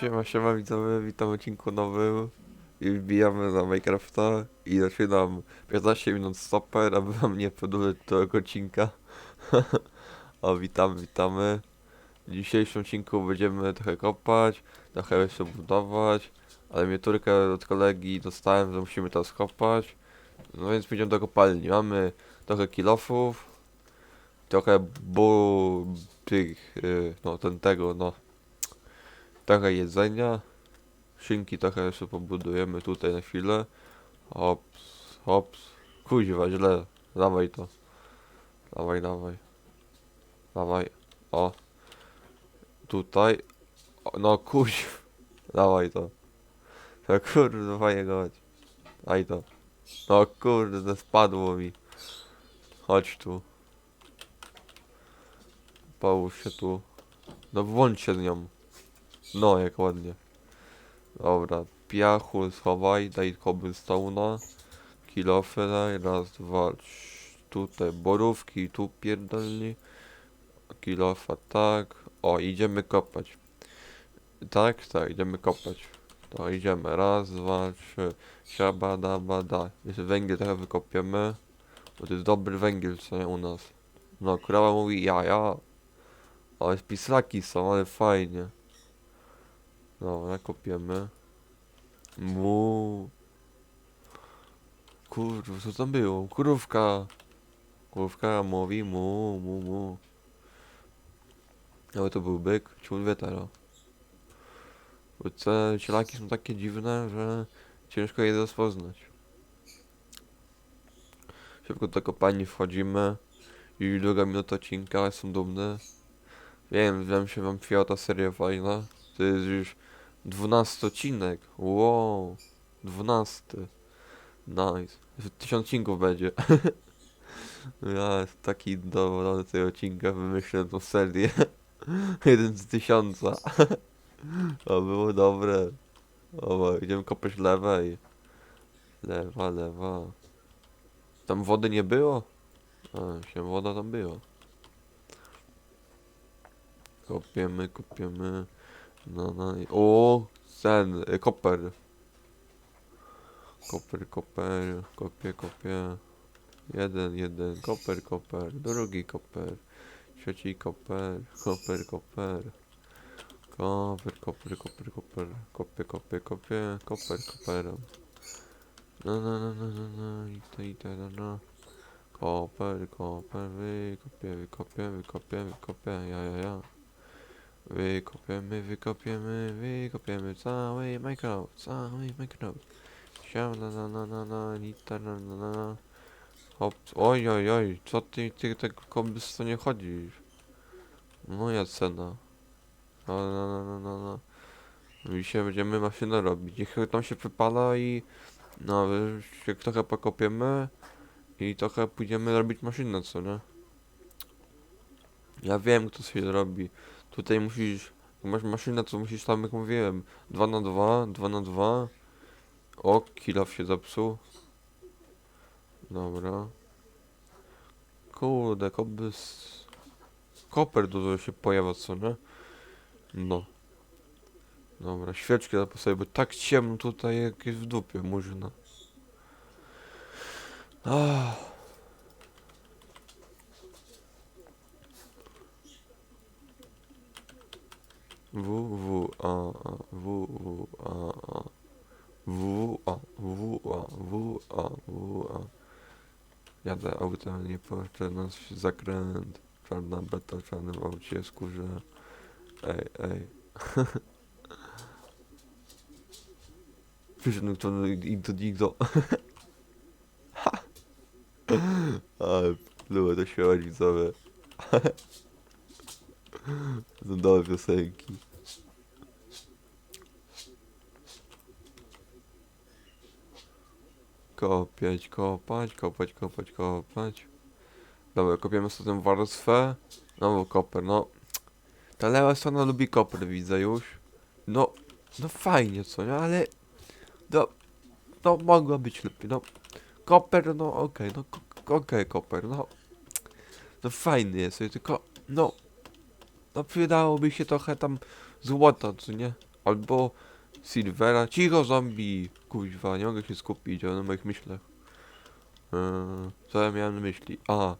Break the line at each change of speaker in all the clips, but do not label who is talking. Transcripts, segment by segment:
Siema, siema widzowie, witam w odcinku nowym i wbijamy na Minecrafta i zaczynam 15 minut stopper, aby wam nie podłużyć tego odcinka. o, witamy, witamy. W dzisiejszym odcinku będziemy trochę kopać, trochę jeszcze budować, ale miniaturkę od kolegi dostałem, że musimy teraz kopać. No więc pójdziemy do kopalni. Mamy trochę kilofów, trochę bu... tych, yy, no ten tego, no trochę jedzenia. Szynki trochę jeszcze pobudujemy tutaj na chwilę. Hops, hops. Kuźwa, źle. Dawaj to. Dawaj, dawaj. Dawaj. O. Tutaj. O, no kuźw. Dawaj to. To kurde, fajnie gość. Daj to. No kurde, spadło mi. Chodź tu. Połóż się tu. No włącz się z nią. No, jak ładnie. Dobra, piachu schowaj, daj cobblestone'a. Kilofy daj, raz, dwa, trz- tutaj borówki, tu pierdolni. Kilofa, tak. O, idziemy kopać. Tak, tak, idziemy kopać. To idziemy, raz, dwa, trzy. Siaba, da. Jeszcze węgiel trochę wykopiemy. Bo to jest dobry węgiel, co nie u nas. No, krawa mówi ja, ja. Ale pisaki są, ale fajnie. Dobra, kopiemy. Mu. Kurwa, co tam było? Kurówka. Kurówka mówi mu, mu, mu. Ale to był byk, ciul wie teraz. Bo te cielaki są takie dziwne, że ciężko je rozpoznać. Szybko do kopalni wchodzimy. I druga minuta odcinka, jestem dumny. Wiem, wiem się wam chwila ta seria fajna. To jest już 12 odcinek. Wow. 12. Nice. Tysiąc odcinków będzie. ja taki dobra do tego odcinka wymyślę tą serię. Jeden z tysiąca. to było dobre. Dobra, idziemy kopać lewej. Lewa, lewa. Tam wody nie było? A, się woda tam była. Kopiemy, kopiemy. No, no i... O! Ten, y, koper. Koper, koper, kopię, kopię. Jeden, jeden, koper, koper, drugi koper. Trzeci koper, koper, koper. Koper, koper, koper, koper. Kopię, kopię, kopię, koper, koperem. No, no, no, no, no, no, i to, i to, no, no. Koper, koper, wykopię, wykopię, wykopię, wykopię, ja, ja, ja. Wykopiemy, wykopiemy, wykopiemy cały Minecraft, cały Minecraft. Siam na na na na na, lita na na na na. Oj oj oj, co ty, ty tak kombys nie chodzisz? Moja cena. No no no no no no. Dzisiaj będziemy maszynę robić, niech tam się wypala i... No, się trochę pokopiemy i trochę pójdziemy robić maszynę, co nie? Ja wiem, kto się robi. Tutaj musisz, masz maszynę, to musisz tam, jak mówiłem, 2 na 2 2 na 2 O, kilof się zepsuł. Dobra. Kurde, koby. Koper dużo się pojawia, co nie? No. Dobra, świeczki sobie, bo tak ciemno tutaj, jak jest w dupie, murzyna. Ah. W, W, A, A, W, W, A, A. W, A, W, A, W, A, W, A. Jadę autem, nie poszczę nas zakręt. Czarna beta, w czarnym aucie, skórze. Ej, ej. Przyszedł to igdo, igdo. Ale pluję to śpiewać widzowie. Są dobre piosenki. Kopiać, kopać, kopać, kopać, kopać. Dobra, kopiemy tę warstwę. No koper, no. Ta lewa strona lubi koper, widzę już. No, no fajnie, co nie, ale... No, no mogło być lepiej, no. Koper, no okej, no ko- okej, koper, no. No fajny jest, tylko, no. No przydałoby się trochę tam złota, co nie? albo silvera. Cicho zombie! Kuźwa, nie mogę się skupić na moich myślach. Eee, co ja miałem na myśli? A,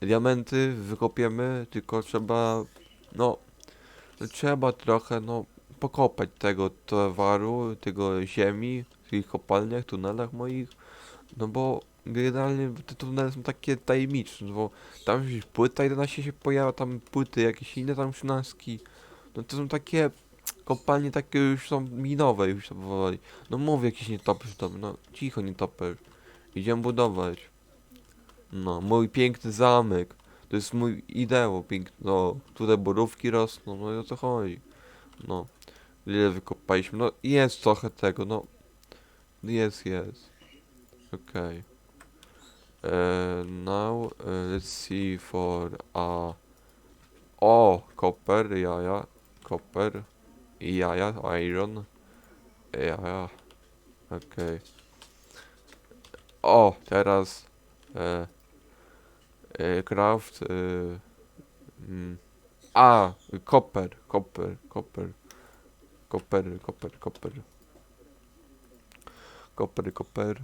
diamenty wykopiemy, tylko trzeba, no, trzeba trochę, no, pokopać tego towaru, tego ziemi, w tych kopalniach, tunelach moich, no bo generalnie te tunele są takie tajemnicze, no bo tam gdzieś płyta 11 się pojawia, tam płyty jakieś inne tam trzynastki, no to są takie kopalnie takie już są minowe już to powoli. No mówię jakiś nietoperz tam, no cicho nietoperz. Idziemy budować. No, mój piękny zamek. To jest mój ideał piękny. No, tutaj borówki rosną, no i o co chodzi. No, ile wykopaliśmy. No, jest trochę tego, no. Jest, jest. Okay. Uh, now, uh, let's see for a... O, copper, ja. copper. ja ja, iron. Ja Okej. O, teraz e, e, craft. E, mm, a, copper, copper, copper. Copper, copper, copper. Copper, copper.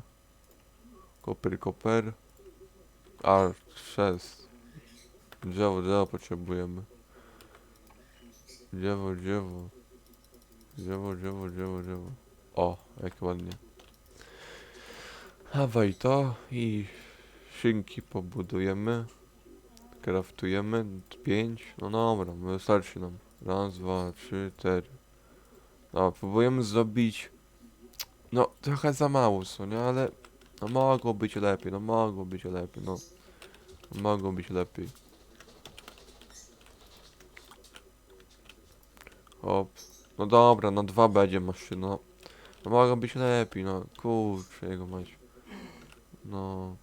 Copper, copper. A, sześć. Drzewo, drzewo potrzebujemy. Drzewo, drzewo. Drzewo, drzewo, drzewo, drzewo. O, jak ładnie. Dawaj to i szynki pobudujemy. Kraftujemy. Pięć. No dobra, wystarczy nam. Raz, dwa, trzy, cztery. No, próbujemy zrobić. No, trochę za mało, co nie? Ale no mogło być lepiej, no mogło być lepiej, no. Mogło być lepiej. Hop. No dobra, no dwa będzie maszyna. No, no mogło być lepiej, no kurczę jego mać. No,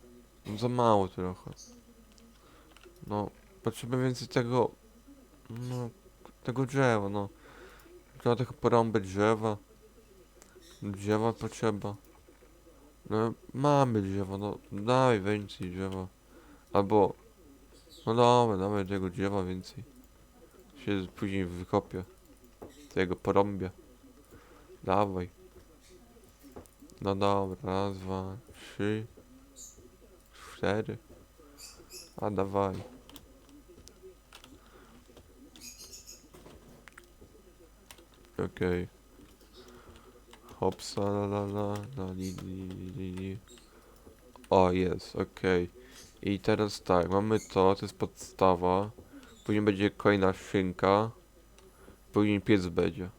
no za mało trochę. No, potrzebujemy więcej tego, no, tego drzewa, no. Trzeba trochę porąbać drzewa. Drzewa potrzeba. No, mamy drzewo, no, dawaj więcej drzewa. Albo, no dobra, dawaj tego drzewa więcej. Się później wykopię. Tego porąbię. Dawaj. No dobra, raz, dwa, trzy, cztery. A dawaj. Okej. Hopsa la la la la li li li li. O jest, okej. I teraz tak, mamy to, to jest podstawa. Później będzie kolejna szynka. Później piec będzie.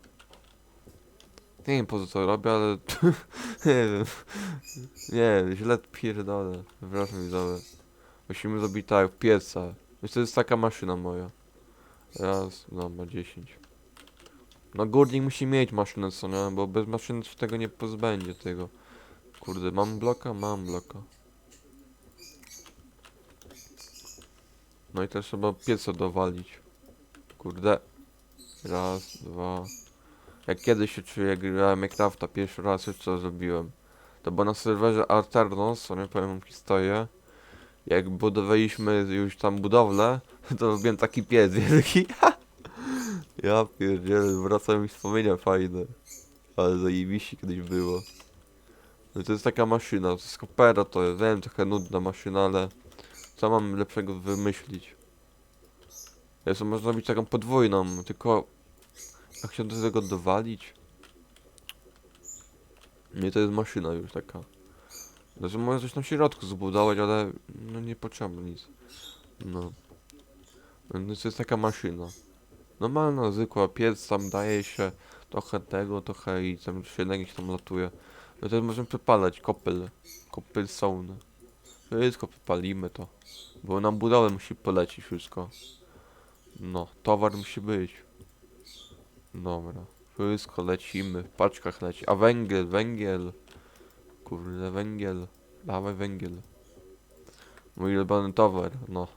Nie wiem po co to robię, ale nie wiem. Nie źle pierdolę. Przepraszam widzowie. Musimy zrobić tak, pieca. Więc to jest taka maszyna moja. Raz, no ma 10. No górnik musi mieć maszynę, co nie? Bo bez maszyny się tego nie pozbędzie tego. Kurde, mam bloka? Mam bloka. No i też trzeba pieca dowalić. Kurde. Raz, dwa. Jak kiedyś się czuję, jak grałem Minecrafta pierwszy raz już co zrobiłem. To było na serwerze Arternos, co nie powiem historię. Jak budowaliśmy już tam budowlę, to robiłem taki piec wielki. ja pierdzielę, wracają mi wspomnienia fajne. Ale zajebiście kiedyś było. No to jest taka maszyna, to jest kopera, to jest, wiem, trochę nudna maszyna, ale co mam lepszego wymyślić? Jest można zrobić taką podwójną, tylko jak się do tego dowalić? Nie, to jest maszyna już taka. Znaczy można coś na środku zbudować, ale no nie potrzeba nic. No. No to jest taka maszyna. Normalna, zwykła piec, tam daje się trochę tego, trochę i tam się tam latuje. No to możemy przepalać kopel. Kopel są. Wszystko przepalimy to. Bo nam budowę musi polecić wszystko. No, towar musi być. Dobra. Wszystko lecimy, w paczkach leci. A węgiel, węgiel. Kurde, węgiel. Dawaj węgiel. Mój ulubiony towar, no.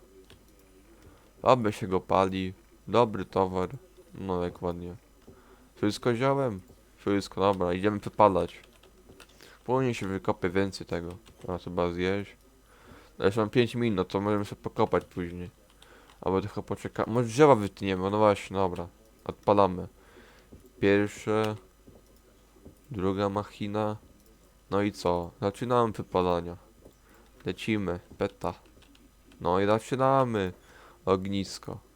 Dobrze się go pali. Dobry towar. No, jak ładnie. Wszystko wziąłem? Wszystko, dobra, idziemy wypalać. Później się wykopie więcej tego. A chyba zjeść. No, Jeszcze mam 5 minut, to możemy sobie pokopać później. Albo trochę poczekać. Może drzewa wytniemy, no właśnie, dobra. Odpalamy. Pierwsze. Druga machina. No i co? Zaczynamy wypalania. Lecimy. Peta. No i zaczynamy. Ognisko.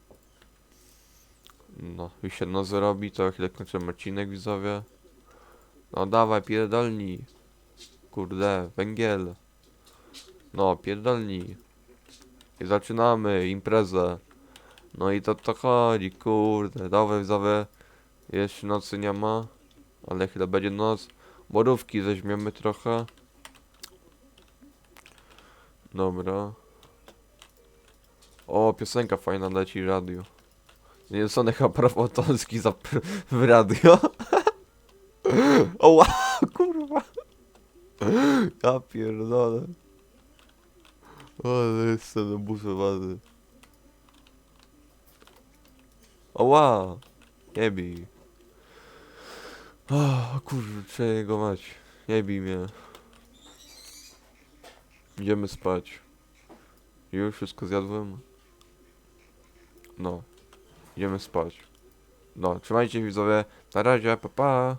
No, już się no zrobi, to chwilę kończymy odcinek widzowie. No dawaj, pierdolnij. Kurde, węgiel. No, pierdolnij. I zaczynamy imprezę. No i to to chodzi, kurde. Dawaj widzowie. Jeszcze nocy nie ma. Ale chwilę będzie noc. Borówki weźmiemy trochę. Dobra. O, piosenka fajna leci radio. Nie chyba praw autorskich za w radio. o wow, kurwa. Ja pierdolę. Ale jestem obusowany. O wow. Nie bij. O kurczę, go mać. Nie bij mnie. Idziemy spać. Już wszystko zjadłem? No. Idziemy spać. No, trzymajcie widzowie. Na razie, pa pa.